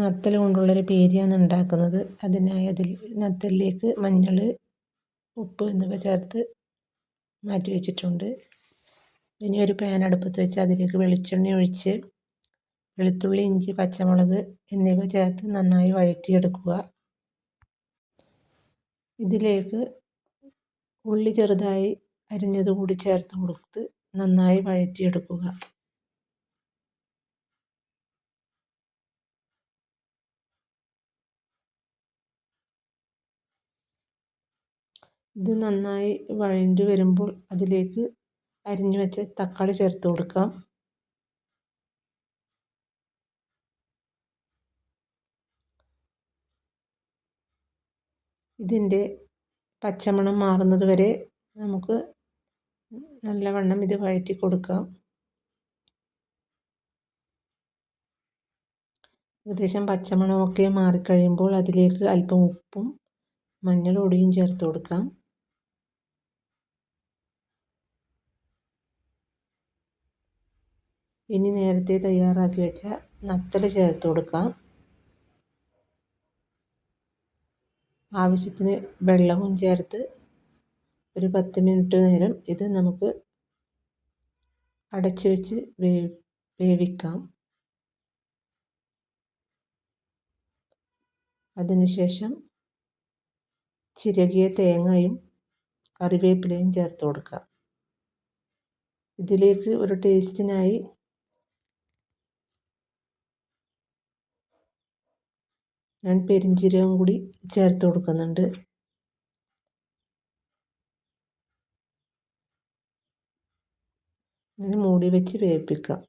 നത്തൽ കൊണ്ടുള്ളൊരു പേരിയാണ് ഉണ്ടാക്കുന്നത്. അതിനായി അതിൽ നത്തലിലേക്ക് മഞ്ഞൾ ഉപ്പ് എന്നിവ ചേർത്ത് മാറ്റി വെച്ചിട്ടുണ്ട്. ഇനി ഒരു പാൻ അടുപ്പത്ത് വെച്ച് അതിലേക്ക് വെളിച്ചെണ്ണ ഒഴിച്ച് വെളുത്തുള്ളി ഇഞ്ചി പച്ചമുളക് എന്നിവ ചേർത്ത് നന്നായി വഴറ്റിയെടുക്കുക. ഇതിലേക്ക് ഉള്ളി ചെറുതായി അരിഞ്ഞത് കൂടി ചേർത്ത് കൊടുത്ത് നന്നായി വഴറ്റിയെടുക്കുക. ഇത് നന്നായി വഴണ്ടി വരുമ്പോൾ അതിലേക്ക് അരിഞ്ഞു വെച്ച തക്കാളി ചേർത്ത് കൊടുക്കാം. ഇതിന്റെ പച്ചമണം മാറുന്നത് വരെ നമുക്ക് നല്ലവണ്ണം ഇത് വഴറ്റി കൊടുക്കാം. ഏകദേശം പച്ചമണമൊക്കെ മാറിക്കഴിയുമ്പോൾ അതിലേക്ക് അല്പം ഉപ്പും മഞ്ഞൾപ്പൊടിയും ചേർത്ത് കൊടുക്കാം. ഇനി നേരത്തെ തയ്യാറാക്കി വെച്ച നത്തൽ ചേർത്ത് കൊടുക്കാം. ആവശ്യത്തിന് വെള്ളവും ചേർത്ത് ഒരു പത്ത് മിനിറ്റ് നേരം ഇത് നമുക്ക് അടച്ചു വെച്ച് വേവിക്കാം. അതിനുശേഷം ചിരകിയ തേങ്ങയും കറിവേപ്പിലയും ചേർത്ത് കൊടുക്കാം. ഇതിലേക്ക് ഒരു ടേസ്റ്റിനായി ഞാൻ പെരിഞ്ജീരകം കൂടി ചേർത്ത് കൊടുക്കുന്നുണ്ട്. ഇങ്ങനെ മൂടി വെച്ച് വേവിപ്പിക്കാം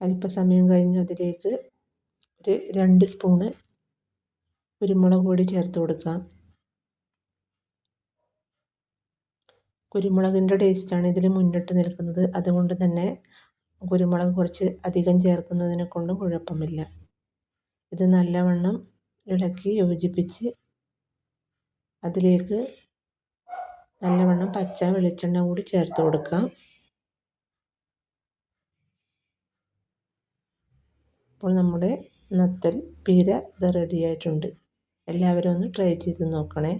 അല്പസമയം കഴിഞ്ഞ് അതിലേക്ക് ഒരു രണ്ട് സ്പൂണ് കുരുമുളക് പൊടി ചേർത്ത് കൊടുക്കാം. കുരുമുളകിന്റെ ടേസ്റ്റാണ് ഇതിൽ മുന്നിട്ട് നിൽക്കുന്നത്. അതുകൊണ്ട് തന്നെ കുരുമുളക് കുറച്ച് അധികം ചേർക്കുന്നതിനെ കൊണ്ടും കുഴപ്പമില്ല. ഇത് നല്ലവണ്ണം ഇളക്കി യോജിപ്പിച്ച് അതിലേക്ക് നല്ലവണ്ണം പച്ച വെളിച്ചെണ്ണ കൂടി ചേർത്ത് കൊടുക്കാം അപ്പോൾ നമ്മുടെ നത്തൽ പീര ഇത് റെഡിയായിട്ടുണ്ട് എല്ലാവരും ഒന്ന് ട്രൈ ചെയ്ത് നോക്കണേ.